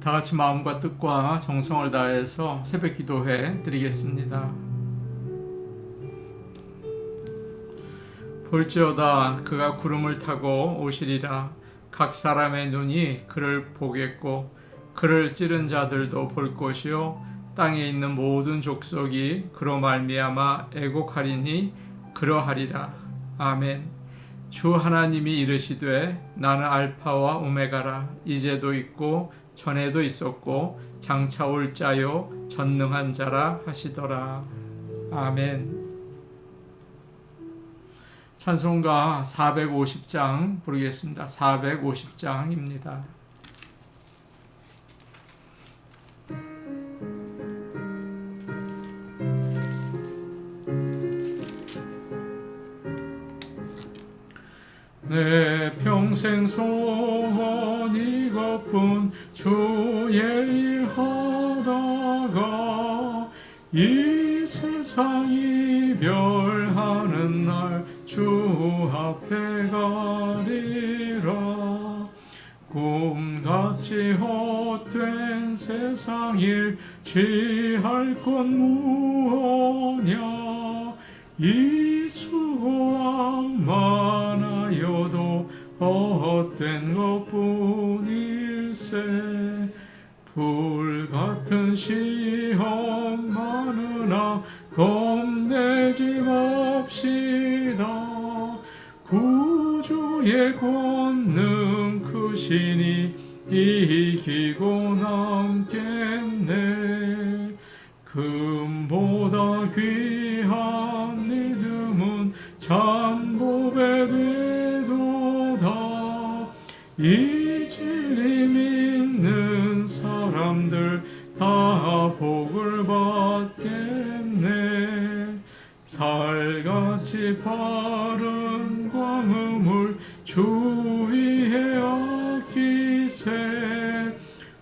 다 같이 마음과 뜻과 정성을 다해서 새벽 기도해 드리겠습니다. 볼지어다 그가 구름을 타고 오시리라 각 사람의 눈이 그를 보겠고 그를 찌른 자들도 볼 것이요 땅에 있는 모든 족속이 그로 말미암아 애곡하리니 그러하리라 아멘. 주 하나님이 이르시되 나는 알파와 오메가라 이제도 있고 전에도 있었고 장차 올 자요 전능한 자라 하시더라 아멘. 찬송가 450장 부르겠습니다. 450장입니다. 내 평생 이것뿐 주의 일 하다가 이 세상 이별하는 날 주 앞에 가리라. 꿈같이 헛된 세상 일 취할 건 무엇냐? 이 수고함 많아여도 헛된 것뿐 일세 불 같은 시험 많으나 겁내지 맙시다. 구주의 권능 크시니 이기고 남겠네. 금보다 귀한 믿음은 참 고배되도다. 이 바른 광음을 주 위에 아끼세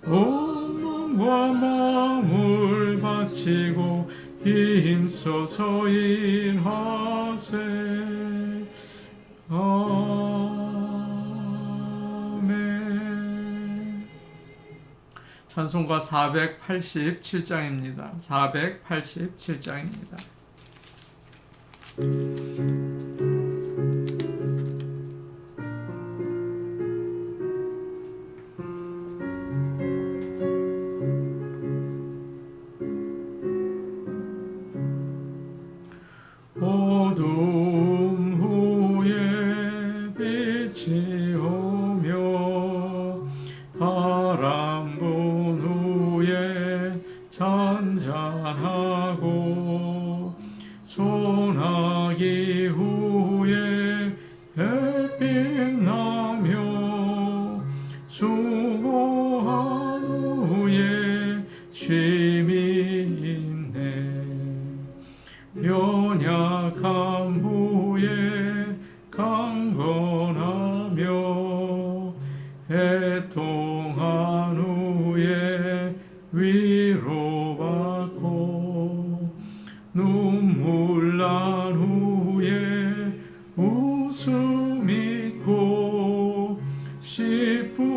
온 몸과 마음을 바치고 힘써서 아멘 찬송가 487장입니다. 487장입니다. 어둠 후에 빛이 오 씨뿌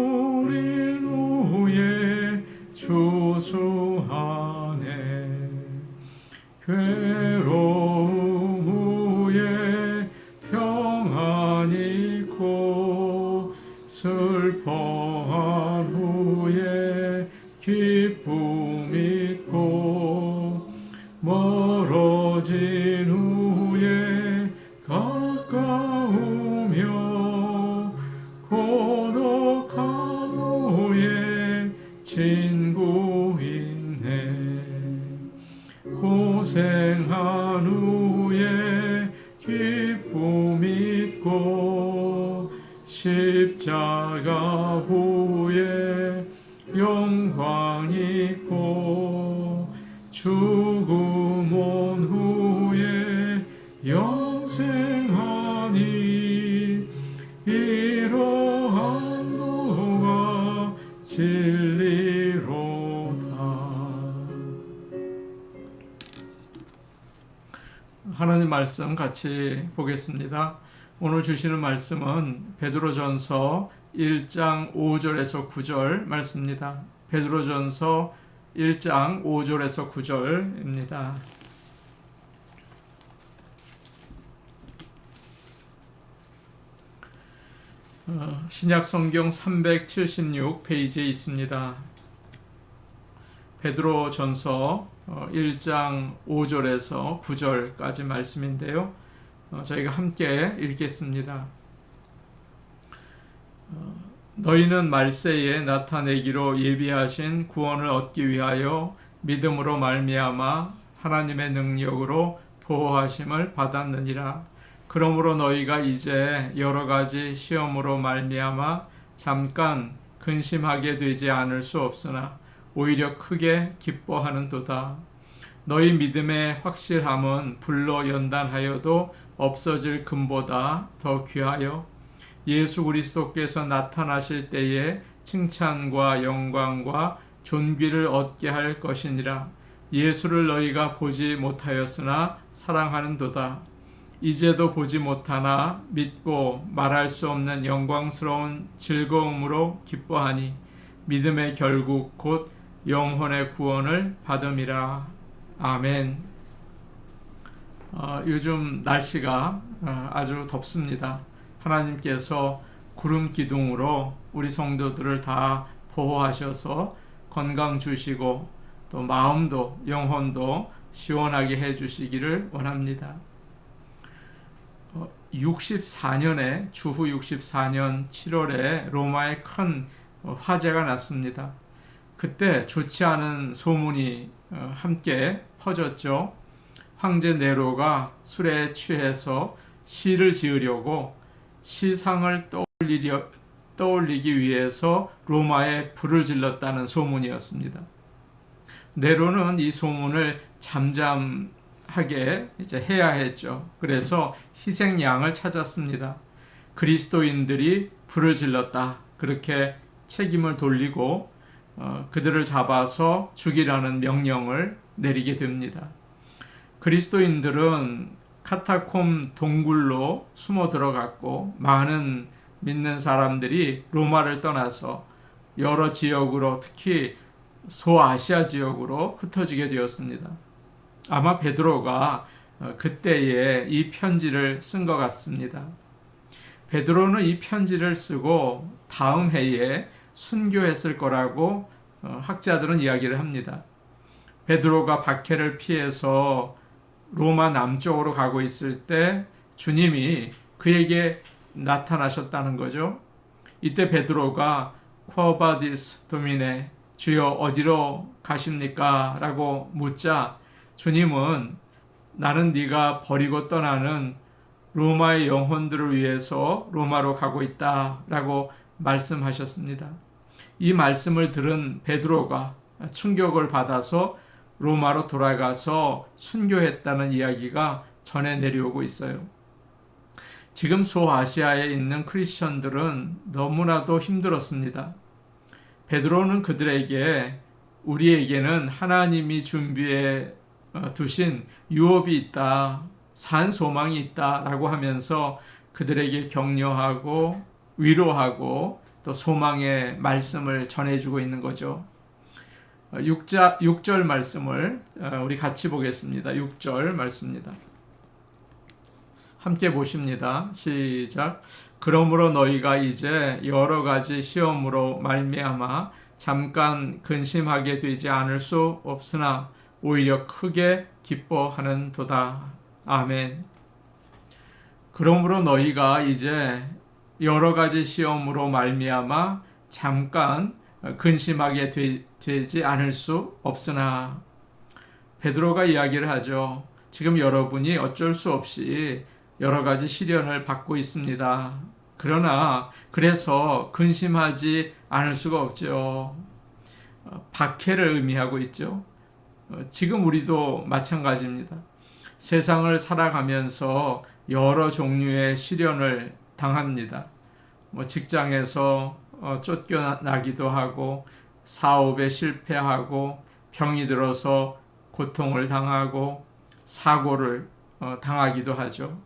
있고 십자가 후에 영광 있고 죽음 온 후에 영생하니 이러한 도가 진리로다 하나님 말씀 같이 보겠습니다. 오늘 주시는 말씀은 베드로전서 1장 5절에서 9절 말씀입니다. 베드로전서 1장 5절에서 9절입니다. 어, 신약 성경 376 페이지에 있습니다. 베드로 전서 1장 5절에서 9절까지 말씀인데요. 어, 저희가 함께 읽겠습니다. 어, 너희는 말세에 나타내기로 예비하신 구원을 얻기 위하여 믿음으로 말미암아 하나님의 능력으로 보호하심을 받았느니라. 그러므로 너희가 이제 여러 가지 시험으로 말미암아 잠깐 근심하게 되지 않을 수 없으나 오히려 크게 기뻐하는도다. 너희 믿음의 확실함은 불로 연단하여도 없어질 금보다 더 귀하여 예수 그리스도께서 나타나실 때에 칭찬과 영광과 존귀를 얻게 할 것이니라. 예수를 너희가 보지 못하였으나 사랑하는도다. 이제도 보지 못하나 믿고 말할 수 없는 영광스러운 즐거움으로 기뻐하니 믿음의 결국 곧 영혼의 구원을 받음이라. 아멘. 어, 요즘 날씨가 어, 아주 덥습니다. 하나님께서 구름 기둥으로 우리 성도들을 다 보호하셔서 건강 주시고 또 마음도 영혼도 시원하게 해 주시기를 원합니다. 64년에 주후 64년 7월에 로마에 큰 화재가 났습니다. 그때 좋지 않은 소문이 어, 함께 퍼졌죠. 황제 네로가 술에 취해서 시를 지으려고 시상을 떠올리려, 떠올리기 위해서 로마에 불을 질렀다는 소문이었습니다. 네로는 이 소문을 잠잠하게 이제 해야 했죠. 그래서 희생양을 찾았습니다. 그리스도인들이 불을 질렀다. 그렇게 책임을 돌리고 어, 그들을 잡아서 죽이라는 명령을 내리게 됩니다. 그리스도인들은 카타콤 동굴로 숨어 들어갔고 많은 믿는 사람들이 로마를 떠나서 여러 지역으로 특히 소아시아 지역으로 흩어지게 되었습니다. 아마 베드로가 어, 그때에 이 편지를 쓴 것 같습니다. 베드로는 이 편지를 쓰고 다음 해에 순교했을 거라고 어, 학자들은 이야기를 합니다. 베드로가 박해를 피해서 로마 남쪽으로 가고 있을 때 주님이 그에게 나타나셨다는 거죠. 이때 베드로가 쿼바디스 도미네 주여 어디로 가십니까? 라고 묻자 주님은 나는 네가 버리고 떠나는 로마의 영혼들을 위해서 로마로 가고 있다 라고 말씀하셨습니다. 이 말씀을 들은 베드로가 충격을 받아서 로마로 돌아가서 순교했다는 이야기가 전해 내려오고 있어요. 지금 소아시아에 있는 크리스천들은 너무나도 힘들었습니다. 베드로는 그들에게 우리에게는 하나님이 준비해 두신 유업이 있다, 산 소망이 있다라고 하면서 그들에게 격려하고 위로하고 또 소망의 말씀을 전해주고 있는 거죠. 6자, 6절 말씀을 어, 우리 같이 보겠습니다. 6절 말씀입니다. 함께 보십니다. 시작. 그러므로 너희가 이제 여러 가지 시험으로 말미암아 잠깐 근심하게 되지 않을 수 없으나 오히려 크게 기뻐하는도다. 아멘. 그러므로 너희가 이제 여러 가지 시험으로 말미암아 잠깐 근심하게 되, 지 않을 수 없으나 베드로가 이야기를 하죠. 지금 여러분이 어쩔 수 없이 여러 가지 시련을 받고 있습니다. 그러나 그래서 근심하지 않을 수가 없죠. 어, 박해를 의미하고 있죠. 어, 지금 우리도 마찬가지입니다. 세상을 살아가면서 여러 종류의 시련을 당합니다. 뭐 직장에서 어, 쫓겨나기도 하고 사업에 실패하고 병이 들어서 고통을 당하고 사고를 어, 당하기도 하죠.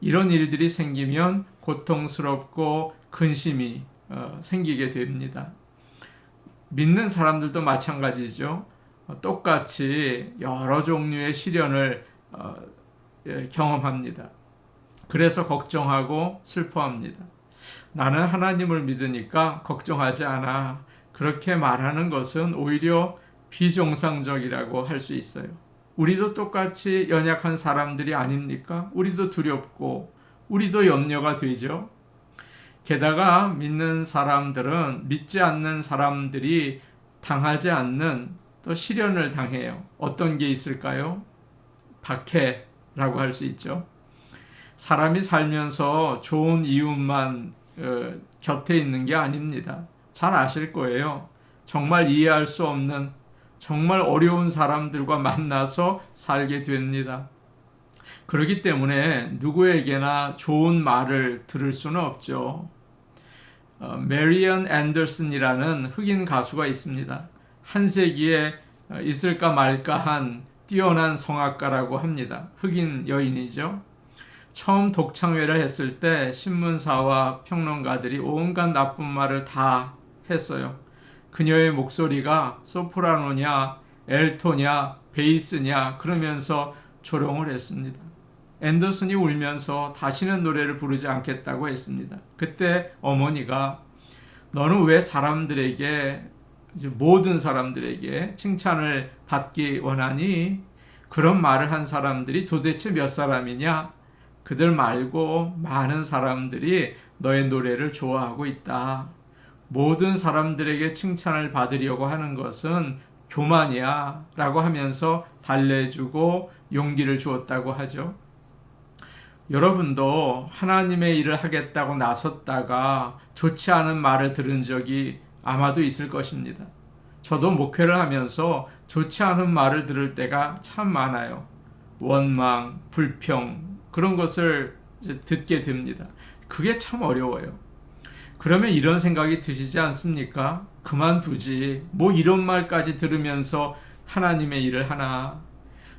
이런 일들이 생기면 고통스럽고 근심이 어, 생기게 됩니다. 믿는 사람들도 마찬가지죠. 어, 똑같이 여러 종류의 시련을 어, 예, 경험합니다. 그래서 걱정하고 슬퍼합니다. 나는 하나님을 믿으니까 걱정하지 않아. 그렇게 말하는 것은 오히려 비정상적이라고 할 수 있어요. 우리도 똑같이 연약한 사람들이 아닙니까? 우리도 두렵고, 우리도 염려가 되죠. 게다가 믿는 사람들은 믿지 않는 사람들이 당하지 않는 또 시련을 당해요. 어떤 게 있을까요? 박해라고 할 수 있죠. 사람이 살면서 좋은 이웃만 어, 곁에 있는 게 아닙니다. 잘 아실 거예요. 정말 이해할 수 없는 정말 어려운 사람들과 만나서 살게 됩니다. 그렇기 때문에 누구에게나 좋은 말을 들을 수는 없죠. 어, 메리언 앤더슨이라는 흑인 가수가 있습니다. 한 세기에 있을까 말까 한 뛰어난 성악가라고 합니다. 흑인 여인이죠. 처음 독창회를 했을 때 신문사와 평론가들이 온갖 나쁜 말을 다 했어요. 그녀의 목소리가 소프라노냐, 엘토냐, 베이스냐 그러면서 조롱을 했습니다. 앤더슨이 울면서 다시는 노래를 부르지 않겠다고 했습니다. 그때 어머니가 너는 왜 사람들에게 모든 사람들에게 칭찬을 받기 원하니 그런 말을 한 사람들이 도대체 몇 사람이냐? 그들 말고 많은 사람들이 너의 노래를 좋아하고 있다. 모든 사람들에게 칭찬을 받으려고 하는 것은 교만이야. 라고 하면서 달래주고 용기를 주었다고 하죠. 여러분도 하나님의 일을 하겠다고 나섰다가 좋지 않은 말을 들은 적이 아마도 있을 것입니다. 저도 목회를 하면서 좋지 않은 말을 들을 때가 참 많아요. 원망, 불평, 그런 것을 듣게 됩니다. 그게 참 어려워요. 그러면 이런 생각이 드시지 않습니까? 그만두지. 뭐 이런 말까지 들으면서 하나님의 일을 하나.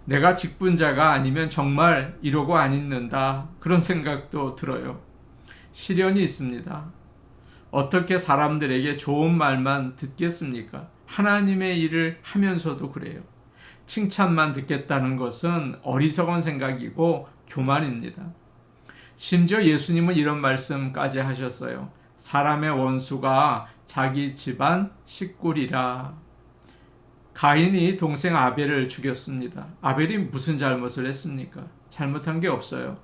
내가 직분자가 아니면 정말 이러고 안 있는다. 그런 생각도 들어요. 시련이 있습니다. 어떻게 사람들에게 좋은 말만 듣겠습니까? 하나님의 일을 하면서도 그래요. 칭찬만 듣겠다는 것은 어리석은 생각이고 교만입니다. 심지어 예수님은 이런 말씀까지 하셨어요. 사람의 원수가 자기 집안 식구리라. 가인이 동생 아벨을 죽였습니다. 아벨이 무슨 잘못을 했습니까? 잘못한 게 없어요.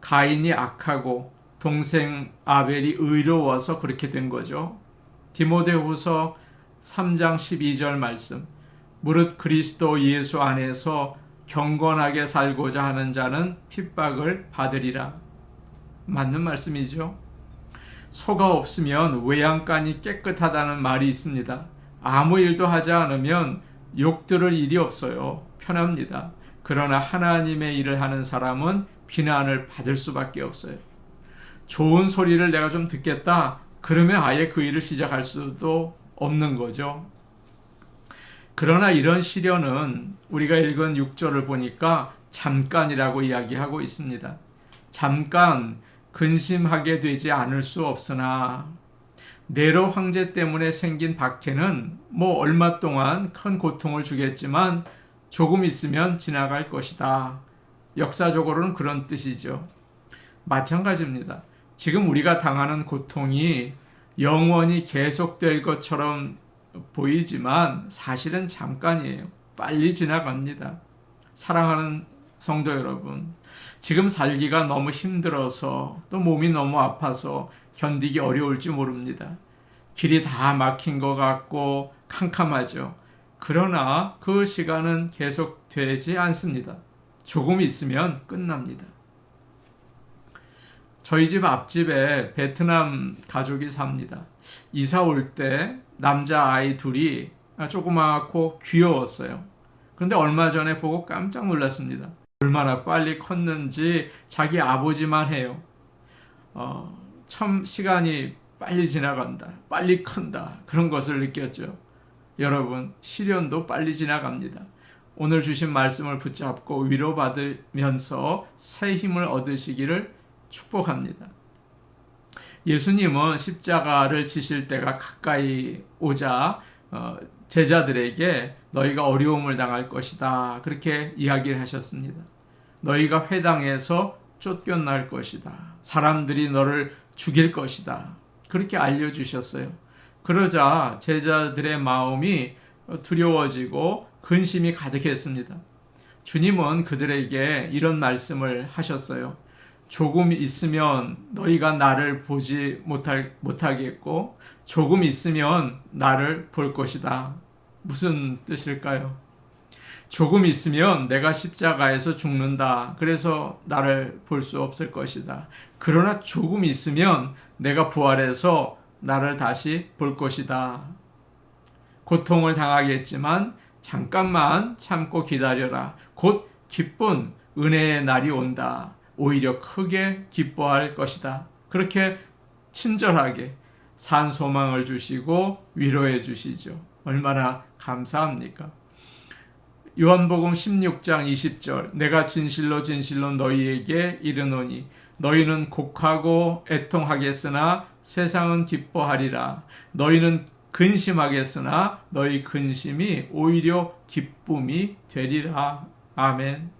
가인이 악하고 동생 아벨이 의로워서 그렇게 된 거죠. 디모데후서 3장 12절 말씀. 무릇 그리스도 예수 안에서 경건하게 살고자 하는 자는 핍박을 받으리라. 맞는 말씀이죠. 소가 없으면 외양간이 깨끗하다는 말이 있습니다. 아무 일도 하지 않으면 욕 들을 일이 없어요. 편합니다. 그러나 하나님의 일을 하는 사람은 비난을 받을 수밖에 없어요. 좋은 소리를 내가 좀 듣겠다. 그러면 아예 그 일을 시작할 수도 없는 거죠. 그러나 이런 시련은 우리가 읽은 6절을 보니까 잠깐이라고 이야기하고 있습니다. 잠깐 근심하게 되지 않을 수 없으나 네로 황제 때문에 생긴 박해는 뭐 얼마 동안 큰 고통을 주겠지만 조금 있으면 지나갈 것이다. 역사적으로는 그런 뜻이죠. 마찬가지입니다. 지금 우리가 당하는 고통이 영원히 계속될 것처럼 보이지만 사실은 잠깐이에요. 빨리 지나갑니다. 사랑하는 성도 여러분, 지금 살기가 너무 힘들어서 또 몸이 너무 아파서 견디기 어려울지 모릅니다. 길이 다 막힌 것 같고 캄캄하죠. 그러나 그 시간은 계속 되지 않습니다. 조금 있으면 끝납니다. 저희 집 앞집에 베트남 가족이 삽니다. 이사 올 때 남자 아이 둘이 조그맣고 귀여웠어요. 그런데 얼마 전에 보고 깜짝 놀랐습니다. 얼마나 빨리 컸는지 자기 아버지만 해요. 어, 참 시간이 빨리 지나간다. 빨리 큰다. 그런 것을 느꼈죠. 여러분, 시련도 빨리 지나갑니다. 오늘 주신 말씀을 붙잡고 위로받으면서 새 힘을 얻으시기를 축복합니다. 예수님은 십자가를 지실 때가 가까이 오자 어, 제자들에게 너희가 어려움을 당할 것이다. 그렇게 이야기를 하셨습니다. 너희가 회당에서 쫓겨날 것이다. 사람들이 너를 죽일 것이다. 그렇게 알려주셨어요. 그러자 제자들의 마음이 두려워지고 근심이 가득했습니다. 주님은 그들에게 이런 말씀을 하셨어요. 조금 있으면 너희가 나를 보지 못할, 못하겠고, 조금 있으면 나를 볼 것이다. 무슨 뜻일까요? 조금 있으면 내가 십자가에서 죽는다. 그래서 나를 볼 수 없을 것이다. 그러나 조금 있으면 내가 부활해서 나를 다시 볼 것이다. 고통을 당하겠지만 잠깐만 참고 기다려라. 곧 기쁜 은혜의 날이 온다. 오히려 크게 기뻐할 것이다. 그렇게 친절하게 산 소망을 주시고 위로해 주시죠. 얼마나 감사합니까? 요한복음 16장 20절 내가 진실로 진실로 너희에게 이르노니 너희는 곡하고 애통하겠으나 세상은 기뻐하리라 너희는 근심하겠으나 너희 근심이 오히려 기쁨이 되리라 아멘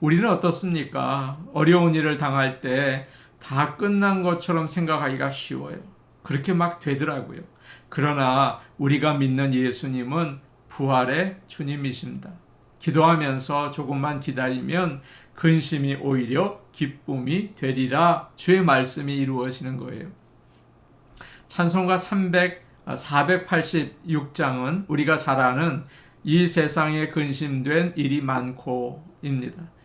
우리는 어떻습니까? 어려운 일을 당할 때 다 끝난 것처럼 생각하기가 쉬워요. 그렇게 막 되더라고요. 그러나 우리가 믿는 예수님은 부활의 주님이십니다. 기도하면서 조금만 기다리면 근심이 오히려 기쁨이 되리라 주의 말씀이 이루어지는 거예요. 찬송가 300, 486장은 우리가 잘 아는 이 세상에 근심된 일이 많고입니다.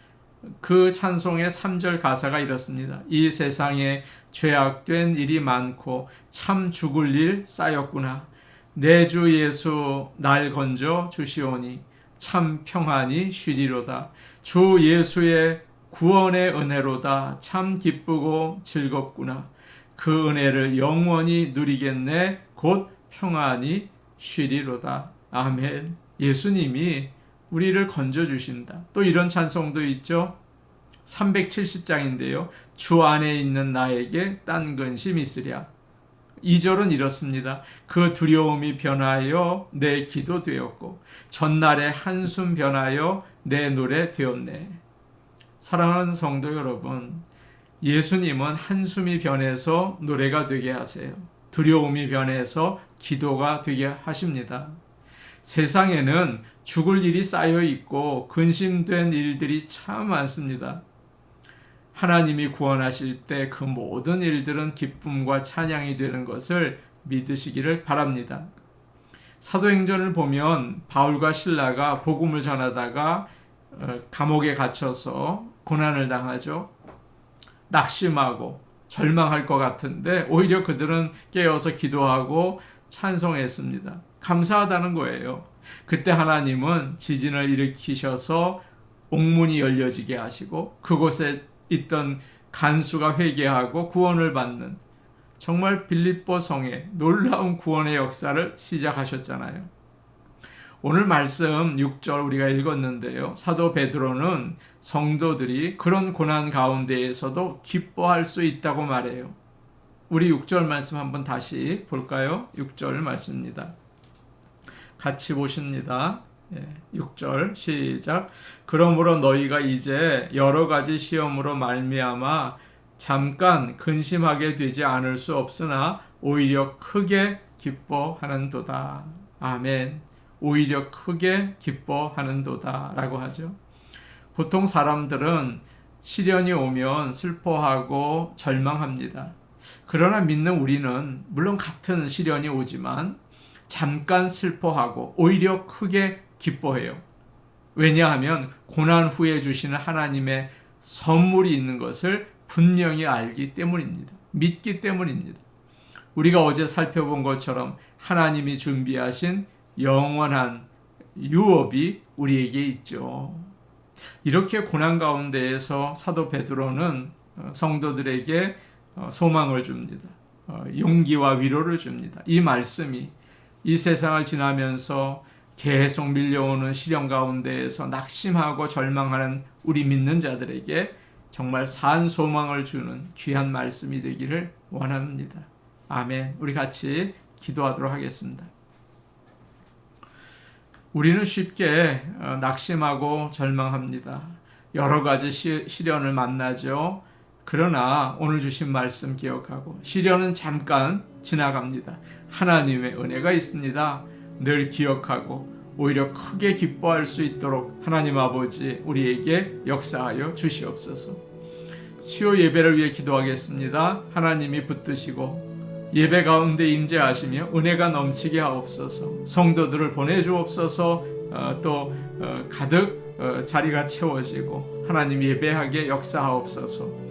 그 찬송의 3절 가사가 이렇습니다. 이 세상에 죄악된 일이 많고 참 죽을 일 쌓였구나. 내 주 예수 날 건져 주시오니 참 평안이 쉬리로다. 주 예수의 구원의 은혜로다. 참 기쁘고 즐겁구나. 그 은혜를 영원히 누리겠네. 곧 평안이 쉬리로다. 아멘. 예수님이 우리를 건져 주신다. 또 이런 찬송도 있죠. 370장인데요. 주 안에 있는 나에게 딴 근심 있으랴. 2절은 이렇습니다. 그 두려움이 변하여 내 기도 되었고 전날의 한숨 변하여 내 노래 되었네. 사랑하는 성도 여러분, 예수님은 한숨이 변해서 노래가 되게 하세요. 두려움이 변해서 기도가 되게 하십니다. 세상에는 죽을 일이 쌓여 있고 근심된 일들이 참 많습니다. 하나님이 구원하실 때 그 모든 일들은 기쁨과 찬양이 되는 것을 믿으시기를 바랍니다. 사도행전을 보면 바울과 신라가 복음을 전하다가 어, 감옥에 갇혀서 고난을 당하죠. 낙심하고 절망할 것 같은데 오히려 그들은 깨어서 기도하고 찬송했습니다. 감사하다는 거예요. 그때 하나님은 지진을 일으키셔서 옥문이 열려지게 하시고 그곳에 있던 간수가 회개하고 구원을 받는 정말 빌립보 성의 놀라운 구원의 역사를 시작하셨잖아요. 오늘 말씀 6절 우리가 읽었는데요. 사도 베드로는 성도들이 그런 고난 가운데에서도 기뻐할 수 있다고 말해요. 우리 6절 말씀 한번 다시 볼까요? 6절 말씀입니다. 같이 보십니다. 6절 예, 시작. 그러므로 너희가 이제 여러 가지 시험으로 말미암아 잠깐 근심하게 되지 않을 수 없으나 오히려 크게 기뻐하는도다. 아멘. 오히려 크게 기뻐하는도다라고 하죠. 보통 사람들은 시련이 오면 슬퍼하고 절망합니다. 그러나 믿는 우리는 물론 같은 시련이 오지만 잠깐 슬퍼하고 오히려 크게 기뻐해요. 왜냐하면 고난 후에 주시는 하나님의 선물이 있는 것을 분명히 알기 때문입니다. 믿기 때문입니다. 우리가 어제 살펴본 것처럼 하나님이 준비하신 영원한 유업이 우리에게 있죠. 이렇게 고난 가운데에서 사도 베드로는 어, 성도들에게 어, 소망을 줍니다. 어, 용기와 위로를 줍니다. 이 말씀이 이 세상을 지나면서 계속 밀려오는 시련 가운데에서 낙심하고 절망하는 우리 믿는 자들에게 정말 산 소망을 주는 귀한 말씀이 되기를 원합니다. 아멘. 우리 같이 기도하도록 하겠습니다. 우리는 쉽게 어, 낙심하고 절망합니다. 여러 가지 시, 시련을 만나죠. 그러나 오늘 주신 말씀 기억하고 시련은 잠깐 지나갑니다. 하나님의 은혜가 있습니다. 늘 기억하고 오히려 크게 기뻐할 수 있도록 하나님 아버지 우리에게 역사하여 주시옵소서. 수요 예배를 위해 기도하겠습니다. 하나님이 붙드시고 예배 가운데 임재하시며 은혜가 넘치게 하옵소서. 성도들을 보내주옵소서. 어, 또 어, 가득 어, 자리가 채워지고 하나님 예배하게 역사하옵소서.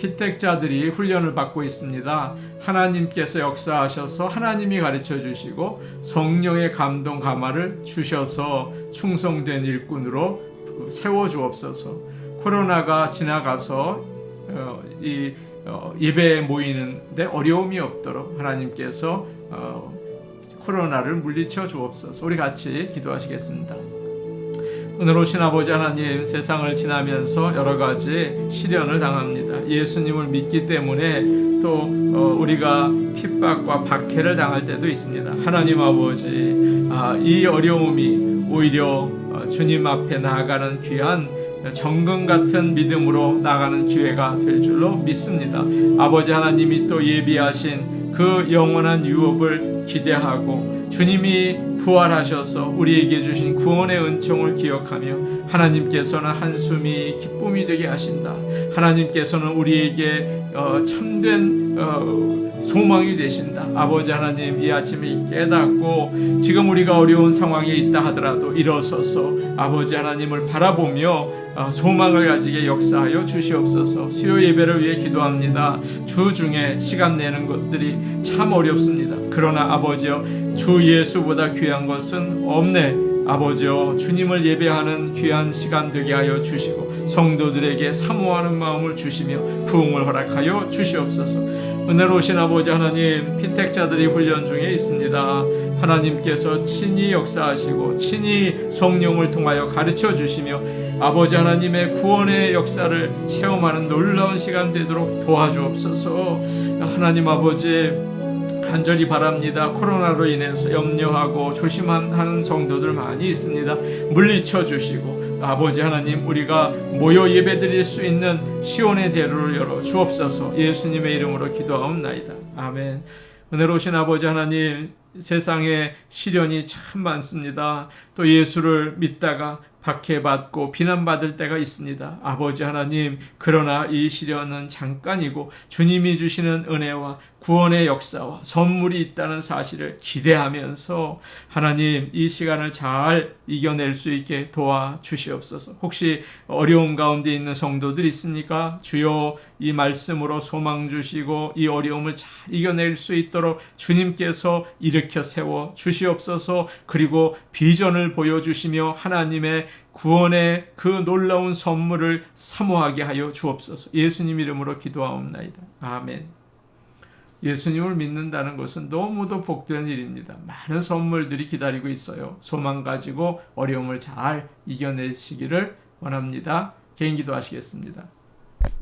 피택자들이 훈련을 받고 있습니다. 하나님께서 역사하셔서 하나님이 가르쳐 주시고 성령의 감동 감화를 주셔서 충성된 일꾼으로 세워 주옵소서. 코로나가 지나가서 어, 이 어, 예배에 모이는데 어려움이 없도록 하나님께서 어, 코로나를 물리쳐 주옵소서. 우리 같이 기도하시겠습니다. 오신 아버지 하나님 세상을 지나면서 여러 가지 시련을 당합니다. 예수님을 믿기 때문에 또 어, 우리가 핍박과 박해를 당할 때도 있습니다. 하나님 아버지 아, 이 어려움이 오히려 어, 주님 앞에 나아가는 귀한 정금 같은 믿음으로 나가는 기회가 될 줄로 믿습니다. 아버지 하나님이 또 예비하신 그 영원한 유업을 기대하고 주님이 부활하셔서 우리에게 주신 구원의 은총을 기억하며 하나님께서는 한숨이 기쁨이 되게 하신다. 하나님께서는 우리에게 어, 참된 어, 소망이 되신다. 아버지 하나님 이 아침에 깨닫고 지금 우리가 어려운 상황에 있다 하더라도 일어서서 아버지 하나님을 바라보며 어, 소망을 가지게 역사하여 주시옵소서. 수요 예배를 위해 기도합니다. 주 중에 시간 내는 것들이 참 어렵습니다. 그러나 아버지여 주 예수보다 귀한 것은 없네. 아버지여 주님을 예배하는 귀한 시간 되게 하여 주시고 성도들에게 사모하는 마음을 주시며 부흥을 허락하여 주시옵소서. 은혜로우신 아버지 하나님 피택자들이 훈련 중에 있습니다. 하나님께서 친히 역사하시고 친히 성령을 통하여 가르쳐 주시며 아버지 하나님의 구원의 역사를 체험하는 놀라운 시간 되도록 도와주옵소서. 하나님 아버지 간절히 바랍니다. 코로나로 인해서 염려하고 조심하는 성도들 많이 있습니다. 물리쳐 주시고 아버지 하나님 우리가 모여 예배드릴 수 있는 시온의 대로를 열어 주옵소서. 예수님의 이름으로 기도하옵나이다. 아멘. 은혜로우신 아버지 하나님 세상에 시련이 참 많습니다. 또 예수를 믿다가 박해받고 비난받을 때가 있습니다. 아버지 하나님, 그러나 이 시련은 잠깐이고 주님이 주시는 은혜와 구원의 역사와 선물이 있다는 사실을 기대하면서 하나님 이 시간을 잘 이겨낼 수 있게 도와 주시옵소서. 혹시 어려움 가운데 있는 성도들 있습니까? 주여 이 말씀으로 소망 주시고 이 어려움을 잘 이겨낼 수 있도록 주님께서 일으켜 세워 주시옵소서. 그리고 비전을 보여주시며 하나님의 구원의 그 놀라운 선물을 사모하게 하여 주옵소서. 예수님 이름으로 기도하옵나이다. 아멘. 예수님을 믿는다는 것은 너무도 복된 일입니다. 많은 선물들이 기다리고 있어요. 소망 가지고 어려움을 잘 이겨내시기를 원합니다. 개인 기도 하시겠습니다.